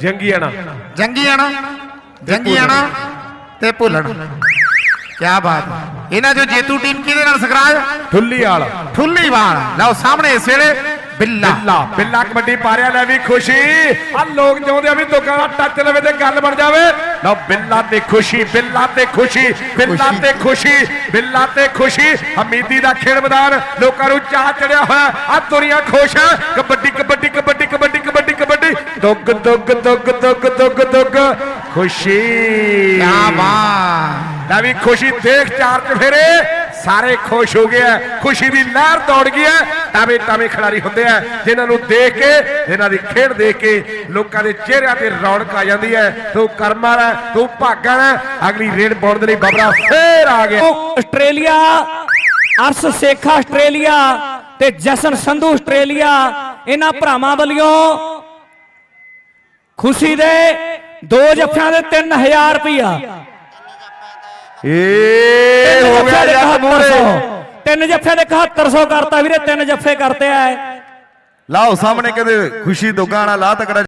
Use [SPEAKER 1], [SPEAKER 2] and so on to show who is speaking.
[SPEAKER 1] ਜੰਗੀਆਣਾ
[SPEAKER 2] ਜੰਗੀਆਣਾ ਜੰਗੀਆਣਾ ਤੇ ਭੁੱਲਣ। ਕੀ ਬਾਤ। ਇਹਨਾਂ ਚੋਂ ਜੇਤੂ ਟੀਮ ਕਿਹਦੇ ਨਾਲ ਸਕਰਾਜ
[SPEAKER 1] ਠੁੱਲੀ ਵਾਲਾ।
[SPEAKER 2] ਠੁੱਲੀਵਾਲ ਲਓ ਸਾਹਮਣੇ ਇਸ ਵੇਲੇ ਬਿੱਲਾ।
[SPEAKER 1] ਬਿੱਲਾ। ਬਿੱਲਾ ਕਬੱਡੀ ਪਾਰਿਆ ਲੈ ਵੀ ਖੁਸ਼ੀ। ਆ ਲੋਕ ਚਾਹੁੰਦੇ ਆ ਵੀ ਦੁਕਾਨ ਦਾ ਟੱਚ ਲਵੇ ਤੇ ਗੱਲ ਬਣ ਜਾਵੇ। ਲਓ ਬਿੱਲਾ ਤੇ ਖੁਸ਼ੀ ਬਿੱਲਾ ਤੇ ਖੁਸ਼ੀ ਬਿੱਲਾ। ਤੇ ਖੁਸ਼ੀ ਬਿੱਲਾ ਤੇ ਖੁਸ਼ੀ। ਹਮੀਦੀ ਦਾ ਖੇਡ ਮੈਦਾਨ ਲੋਕਾਂ ਨੂੰ ਚਾਹ ਚੜਿਆ ਹੋਇਆ। ਆ ਦੁਨੀਆ ਖੁਸ਼ ਹੈ ਕਬੱਡੀ ਦੁੱਗ ਦੁੱਗ ਦੁੱਗ ਦੁੱਗ ਦੁੱਗ ਦੁੱਗ। ਖੁਸ਼ੀ।
[SPEAKER 2] ਕੀ ਬਾਤ।
[SPEAKER 1] ਲੈ ਵੀ ਖੁਸ਼ੀ ਦੇਖ ਚਾਰ ਚਫੇਰੇ ਸਾਰੇ ਖੁਸ਼ ਹੋ ਗਏ ਖੁਸ਼ੀ ਦੀ ਲਹਿਰ ਦੌੜ ਗਈ ਹੈ ਟਾਵੇਂ ਟਾਵੇਂ ਖਿਡਾਰੀ ਹੁੰਦੇ ਆ ਜਿਨ੍ਹਾਂ ਨੂੰ ਦੇਖ ਕੇ ਇਹਨਾਂ ਦੀ ਖੇਡ ਦੇਖ ਕੇ ਲੋਕਾਂ ਦੇ ਚਿਹਰਿਆਂ ਤੇ ਰੌਣਕ ਆ ਜਾਂਦੀ ਹੈ ਤੂੰ ਕਰਮਾਂ ਹੈ ਤੂੰ ਭਾਗਾਂ ਹੈ ਅਗਲੀ ਰੇਡ ਪਾਉਣ ਦੇ ਲਈ ਬਬਰਾ ਫੇਰ ਆ ਗਿਆ।
[SPEAKER 3] ਆਸਟ੍ਰੇਲੀਆ ਅਰਸ ਸੇਖਾ ਆਸਟ੍ਰੇਲੀਆ ਤੇ ਜਸਨ ਸੰਧੂ ਆਸਟ੍ਰੇਲੀਆ ਇਹਨਾਂ ਭਰਾਵਾਂ ਵੱਲੋਂ ਖੁਸ਼ੀ ਦੇ ਦੋ ਜੱਫਿਆਂ ਦੇ 3000 ਰੁਪਇਆ
[SPEAKER 1] ਏ ਹੋ ਗਿਆ ਜੱਟ ਮੋਰੇ
[SPEAKER 3] ਤਿੰਨ ਜੱਫੇ ਦੇ 7100 ਕਰਤਾ ਵੀਰੇ ਤਿੰਨ ਜੱਫੇ ਕਰਤੇ ਆ
[SPEAKER 4] ਲਾਓ ਸਾਹਮਣੇ ਕਹਿੰਦੇ ਖੁਸ਼ੀ ਦੁਗਾਣਾ ਲਾ ਤਕੜਾ